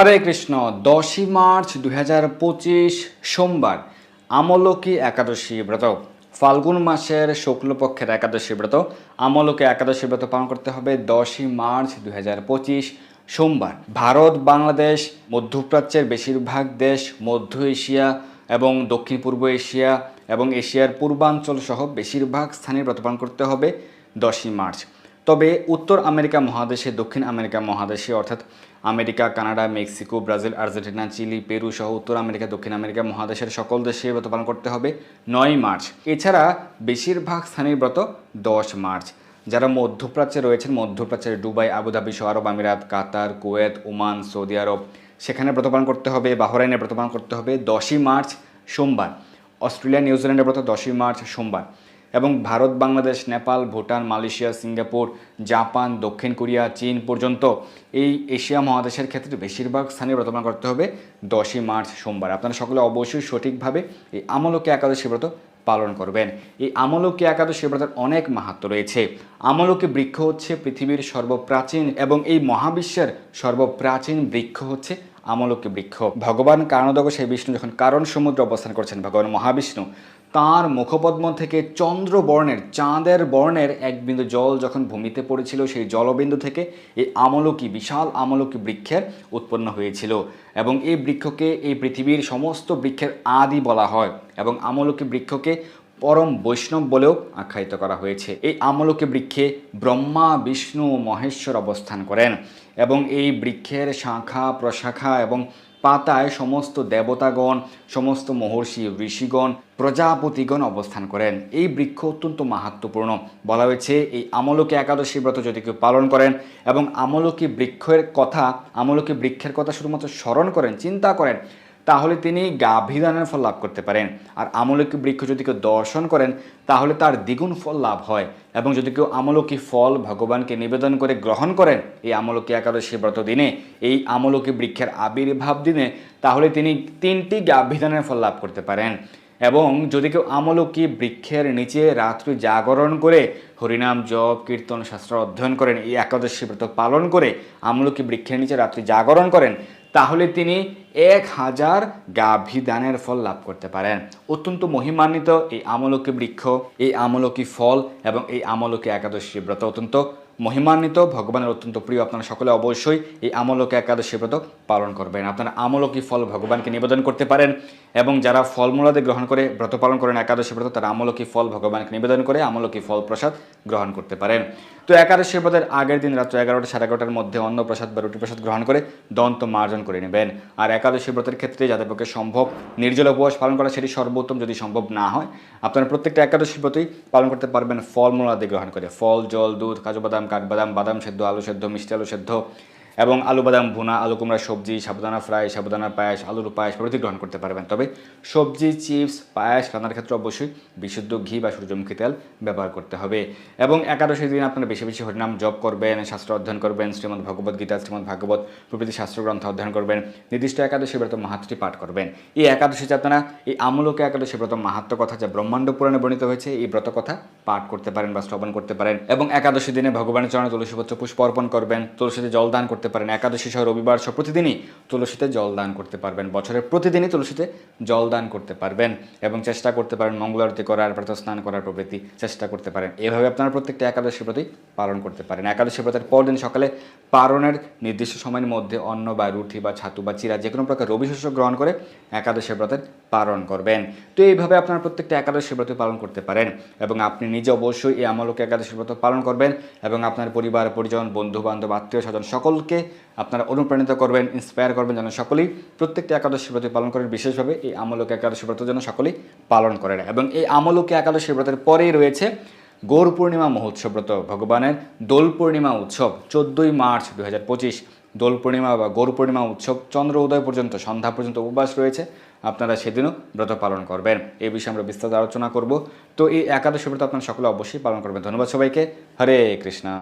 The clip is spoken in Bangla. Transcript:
হরে কৃষ্ণ, দশই মার্চ দু হাজার পঁচিশ সোমবার, আমলকি একাদশী ব্রত। ফাল্গুন মাসের শুক্লপক্ষের একাদশী ব্রত। আমলকি একাদশী ব্রত পালন করতে হবে দশই মার্চ দু হাজার পঁচিশ সোমবার। ভারত, বাংলাদেশ, মধ্যপ্রাচ্যের বেশিরভাগ দেশ, মধ্য এশিয়া এবং দক্ষিণ পূর্ব এশিয়া এবং এশিয়ার পূর্বাঞ্চল সহ বেশিরভাগ স্থানে ব্রত পালন করতে হবে দশই মার্চ। তবে উত্তর আমেরিকা মহাদেশে, দক্ষিণ আমেরিকা মহাদেশে, অর্থাৎ America, Canada, Mexico, Brazil, Argentina, Chile, Peru সহ উত্তর আমেরিকা, দক্ষিণ আমেরিকা মহাদেশের সকল দেশে ব্রত পালন করতে হবে নয় মার্চ। এছাড়া বেশিরভাগ স্থানীয় ব্রত দশ মার্চ। যারা মধ্যপ্রাচ্যে রয়েছেন, মধ্যপ্রাচ্যের দুবাই, আবুধাবি, সহ আরব আমিরাত, কাতার, কুয়েত, ওমান, সৌদি আরব, সেখানে ব্রত পালন করতে হবে, বাহরাইনে ব্রত পালন করতে হবে দশই মার্চ সোমবার। অস্ট্রেলিয়া নিউজিল্যান্ডের ব্রত দশই মার্চ সোমবার। এবং Bharat, Bangladesh, Nepal, Bhutan, Malaysia, Singapore, Japan, দক্ষিণ কোরিয়া, চীন পর্যন্ত এই এশিয়া মহাদেশের ক্ষেত্রে বেশিরভাগ স্থানে ব্রতমান করতে হবে দশই মার্চ সোমবার। আপনারা সকলে অবশ্যই সঠিকভাবে এই আমলকে একাদশী ব্রত পালন করবেন। এই আমলকি একাদশী ব্রতের অনেক মাহাত্ম রয়েছে। আমলকি বৃক্ষ হচ্ছে পৃথিবীর সর্বপ্রাচীন এবং এই মহাবিশ্বের সর্বপ্রাচীন বৃক্ষ হচ্ছে আমলকি বৃক্ষ। ভগবান কারণদগ সেই বিষ্ণু যখন কারণ সমুদ্রে অবস্থান করছেন, ভগবান মহাবিষ্ণু তার মুখপদ্ম থেকে চন্দ্র বর্ণের চাঁদের বর্ণের এক বিন্দু জল যখন ভূমিতে পড়েছিল, সেই জলবিন্দু থেকে এই আমলকি, বিশাল আমলকি বৃক্ষের উৎপন্ন হয়েছিল এবং এই বৃক্ষকে এই পৃথিবীর সমস্ত বৃক্ষের আদি বলা হয় এবং আমলকি বৃক্ষকে পরম বৈষ্ণব বলেও আখ্যায়িত করা হয়েছে। এই আমলকি বৃক্ষে ব্রহ্মা, বিষ্ণু, মহেশ্বর অবস্থান করেন এবং এই বৃক্ষের শাখা, প্রশাখা এবং পাতায় সমস্ত দেবতাগণ, সমস্ত মহর্ষি, ঋষিগণ, প্রজাপতিগণ অবস্থান করেন। এই বৃক্ষ অত্যন্ত মাহাত্মপূর্ণ বলা হয়েছে, এই আমলকে একাদশী ব্রত যদি কেউ পালন করেন এবং আমলকি বৃক্ষের কথা, আমলকি বৃক্ষের কথা শুধুমাত্র স্মরণ করেন, চিন্তা করেন তাহলে তিনি গাভীদানের ফল লাভ করতে পারেন। আর আমলকি বৃক্ষ যদি কেউ দর্শন করেন, তাহলে তার দ্বিগুণ ফল লাভ হয়। এবং যদি কেউ আমলকি ফল ভগবানকে নিবেদন করে গ্রহণ করেন, এই আমলকি একাদশী ব্রত দিনে, এই আমলকি বৃক্ষের আবির্ভাব দিনে, তাহলে তিনি তিনটি গাভীদানের ফল লাভ করতে পারেন। এবং যদি কেউ আমলকি বৃক্ষের নিচে রাত্রি জাগরণ করে, হরিনাম জপ, কীর্তন শাস্ত্র অধ্যয়ন করেন, এই একাদশী ব্রত পালন করে আমলকি বৃক্ষের নিচে রাত্রি জাগরণ করেন তাহলে তিনি এক হাজার গাভী দানের ফল লাভ করতে পারেন। অত্যন্ত মহিমান্বিত এই আমলকি বৃক্ষ, এই আমলকি ফল এবং এই আমলকি একাদশী ব্রত অত্যন্ত মহিমান্বিত, ভগবানের অত্যন্ত প্রিয় আপনারা সকলে অবশ্যই এই আমলকি একাদশী ব্রত পালন করবেন। আপনারা আমলকি ফল ভগবানকে নিবেদন করতে পারেন এবং যারা ফলমূলাদি গ্রহণ করে ব্রত পালন করেন একাদশী ব্রত, তারা আমলকি ফল ভগবানকে নিবেদন করে আমলকি ফল প্রসাদ গ্রহণ করতে পারেন। তো একাদশী ব্রতের আগের দিন রাত্র এগারোটা সাড়ে এগারোটার মধ্যে অন্ন প্রসাদ বা রুটি প্রসাদ গ্রহণ করে দন্ত মার্জন করে নেবেন। আর একাদশী ব্রতের ক্ষেত্রে যাদের পক্ষে সম্ভব নির্জল উপবাস পালন করা সেটি সর্বোত্তম যদি সম্ভব না হয়, আপনারা প্রত্যেকটা একাদশী ব্রতই পালন করতে পারবেন ফলমূলাদি গ্রহণ করে। ফল, জল, দুধ, কাজু বাদাম কাঠবাদাম বাদাম সেদ্ধ আলু সেদ্ধ মিষ্টি আলু সেদ্ধ এবং আলু, বাদাম, ভুনা, আলু, কুমড়া, সবজি সাবুদানা ফ্রাই সাবুদানা পায়েস, আলুর পায়েস প্রভৃতি গ্রহণ করতে পারবেন। তবে সবজি, চিপস, পায়েস রান্নার ক্ষেত্রে অবশ্যই বিশুদ্ধ ঘি বা সূর্যমুখী তেল ব্যবহার করতে হবে। এবং একাদশীর দিন আপনারা বেশি বেশি হরিনাম জপ করবেন, শাস্ত্র অধ্যয়ন করবেন, শ্রীমদ্ ভগবদ গীতা, শ্রীমদ্ ভাগবত প্রভৃতি শাস্ত্রগ্রন্থ অধ্যয়ন করবেন, নির্দিষ্ট একাদশী ব্রত মাহাত্মটি পাঠ করবেন। এই একাদশীতে আপনারা এই আমূলক একাদশী ব্রত মাহাত্ম কথা যা ব্রহ্মাণ্ড পুরাণে বর্ণিত হয়েছে, এই ব্রত কথা পাঠ করতে পারেন বা শ্রবণ করতে পারেন। এবং একাদশী দিনে ভগবানের চরণে তুলসীপত্র পুষ্প অর্পণ করবেন, তুলসীতে জল দান করতে পারেন। একাদশী সহ রবিবার সহ প্রতিদিনই তুলসীতে জল দান করতে পারবেন। বছরের প্রতিদিনই তুলসীতে জল দান করতে পারবেন এবং চেষ্টা করতে পারেন মঙ্গল আরতি করার প্রাতঃ স্নান করার প্রভৃতি চেষ্টা করতে পারেন। এভাবে আপনারা প্রত্যেকটা একাদশী প্রতি পালন করতে পারেন। একাদশী ব্রতের পরদিন সকালে পারণের নির্দিষ্ট সময়ের মধ্যে অন্ন বা রুটি বা ছাতু বা চিরা যে কোনো প্রকার রবি শস্য গ্রহণ করে একাদশী ব্রতের পালন করবেন। তো এইভাবে আপনারা প্রত্যেকটা একাদশী ব্রত পালন করতে পারেন এবং আপনি নিজে অবশ্যই এই আমলকে একাদশী ব্রত পালন করবেন এবং আপনার পরিবার, পরিজন বন্ধু বান্ধব আত্মীয় স্বজন সকলকে আপনারা অনুপ্রাণিত করবেন ইন্সপায়ার করবেন যেন সকলেই প্রত্যেকটা একাদশী ব্রত পালন করেন, বিশেষভাবে এই আমলকে একাদশী ব্রত যেন সকলেই পালন করেন এবং এই আমলকে একাদশী ব্রতের পরেই রয়েছে গৌর পূর্ণিমা মহোৎসব ব্রত, ভগবানের দোল পূর্ণিমা উৎসব, চোদ্দোই মার্চ দু হাজার পঁচিশ। দোল পূর্ণিমা বা গৌর পূর্ণিমা উৎসব চন্দ্র উদয় পর্যন্ত, সন্ধ্যা পর্যন্ত উপবাস রয়েছে। আপনারা সেদিনও ব্রত পালন করবেন। এই বিষয়ে আমরা বিস্তারিত আলোচনা করব। তো এই একাদশী ব্রত আপনারা সকলে অবশ্যই পালন করবেন। ধন্যবাদ সবাইকে। হরে কৃষ্ণা।